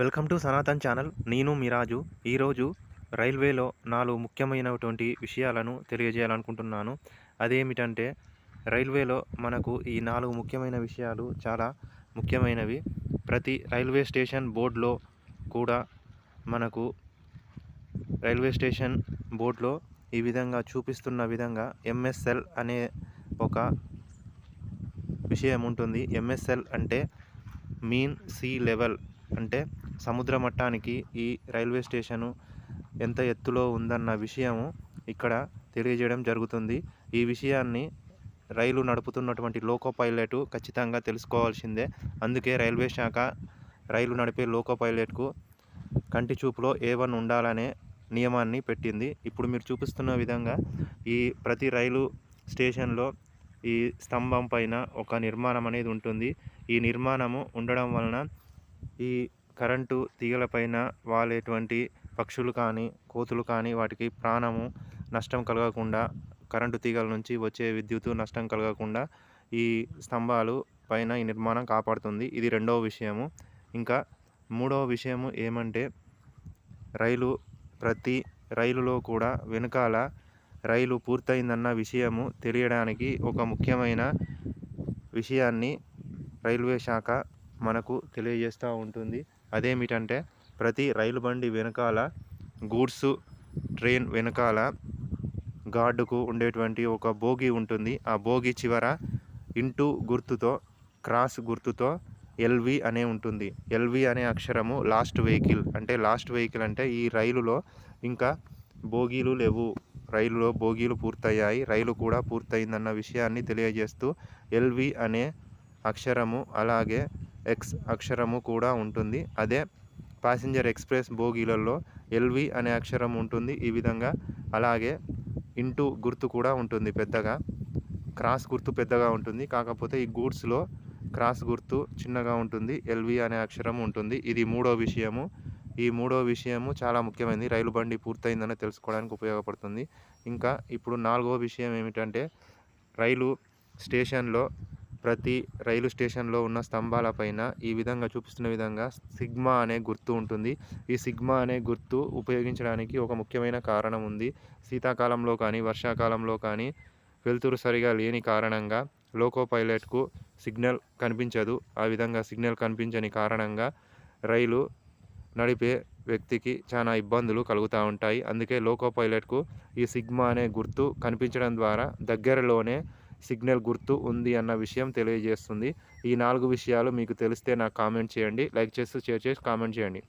Welcome to Sanatan channel. నేను మిరాజు ఈరోజు రైల్వేలో నాలుగు ముఖ్యమైనటువంటి విషయాలను తెలియజేయాలనుకుంటున్నాను. అదేమిటంటే రైల్వేలో మనకు ఈ నాలుగు ముఖ్యమైన విషయాలు చాలా ముఖ్యమైనవి. ప్రతి రైల్వే స్టేషన్ బోర్డులో కూడా మనకు రైల్వే స్టేషన్ బోర్డులో ఈ విధంగా చూపిస్తున్న విధంగా ఎంఎస్ఎల్ అనే ఒక విషయం ఉంటుంది. ఎంఎస్ఎల్ అంటే మీన్ సీ లెవెల్ అంటే సముద్ర మట్టానికి ఈ రైల్వే స్టేషను ఎంత ఎత్తులో ఉందన్న విషయము ఇక్కడ తెలియజేయడం జరుగుతుంది. ఈ విషయాన్ని రైలు నడుపుతున్నటువంటి లోకో పైలట్ ఖచ్చితంగా తెలుసుకోవాల్సిందే. అందుకే రైల్వే శాఖ రైలు నడిపే లోకో పైలట్కు కంటి చూపులో ఏ వన్ ఉండాలనే నియమాన్ని పెట్టింది. ఇప్పుడు మీరు చూపిస్తున్న విధంగా ఈ ప్రతి రైలు స్టేషన్లో ఈ స్తంభం పైన ఒక నిర్మాణం అనేది ఉంటుంది. ఈ నిర్మాణము ఉండడం వలన ఈ కరెంటు తీగలపైన వాలేటువంటి పక్షులు కానీ కోతులు కానీ వాటికి ప్రాణము నష్టం కలగకుండా కరెంటు తీగల నుంచి వచ్చే విద్యుత్ నష్టం కలగకుండా ఈ స్తంభాలు పైన ఈ నిర్మాణం కాపాడుతుంది. ఇది రెండవ విషయము. ఇంకా మూడవ విషయము ఏమంటే రైలు ప్రతి రైలులో కూడా వెనకాల రైలు పూర్తయిందన్న విషయము తెలియడానికి ఒక ముఖ్యమైన విషయాన్ని రైల్వే శాఖ మనకు తెలియజేస్తూ ఉంటుంది. అదేమిటంటే ప్రతి రైలు బండి వెనకాల గూడ్స్ ట్రైన్ వెనకాల గార్డుకు ఉండేటువంటి ఒక బోగి ఉంటుంది. ఆ బోగి చివర ఇంటూ గుర్తుతో క్రాస్ గుర్తుతో ఎల్వి అనే ఉంటుంది. ఎల్వి అనే అక్షరము లాస్ట్ వెహికల్. అంటే లాస్ట్ వెహికల్ అంటే ఈ రైలులో ఇంకా బోగీలు లేవు. రైలులో బోగీలు పూర్తయ్యాయి. రైలు కూడా పూర్తయిందన్న విషయాన్ని తెలియజేస్తూ ఎల్వి అనే అక్షరము అలాగే ఎక్స్ అక్షరము కూడా ఉంటుంది. అదే ప్యాసింజర్ ఎక్స్ప్రెస్ బోగీలలో ఎల్వి అనే అక్షరం ఉంటుంది. ఈ విధంగా అలాగే ఇంటూ గుర్తు కూడా ఉంటుంది పెద్దగా. క్రాస్ గుర్తు పెద్దగా ఉంటుంది. కాకపోతే ఈ గూడ్స్లో క్రాస్ గుర్తు చిన్నగా ఉంటుంది. ఎల్వి అనే అక్షరం ఉంటుంది. ఇది మూడో విషయము. ఈ మూడో విషయము చాలా ముఖ్యమైనది. రైలు బండి పూర్తయిందని తెలుసుకోవడానికి ఉపయోగపడుతుంది. ఇంకా ఇప్పుడు నాలుగో విషయం ఏమిటంటే రైలు స్టేషన్లో ప్రతి రైలు స్టేషన్లో ఉన్న స్తంభాలపైన ఈ విధంగా చూపిస్తున్న విధంగా సిగ్మా అనే గుర్తు ఉంటుంది. ఈ సిగ్మా అనే గుర్తు ఉపయోగించడానికి ఒక ముఖ్యమైన కారణం ఉంది. శీతాకాలంలో కానీ వర్షాకాలంలో కానీ వెలుతురు సరిగా లేని కారణంగా లోకో పైలట్కు సిగ్నల్ కనిపించదు. ఆ విధంగా సిగ్నల్ కనిపించని కారణంగా రైలు నడిపే వ్యక్తికి చాలా ఇబ్బందులు కలుగుతూ ఉంటాయి. అందుకే లోకో పైలట్కు ఈ సిగ్మా అనే గుర్తు కనిపించడం ద్వారా దగ్గరలోనే సిగ్నల్ గుర్తు ఉంది అన్న విషయం తెలియజేస్తుంది. ఈ నాలుగు విషయాలు మీకు తెలిస్తే నాకు కామెంట్ చేయండి. లైక్ చేస్తూ షేర్ చేసి కామెంట్ చేయండి.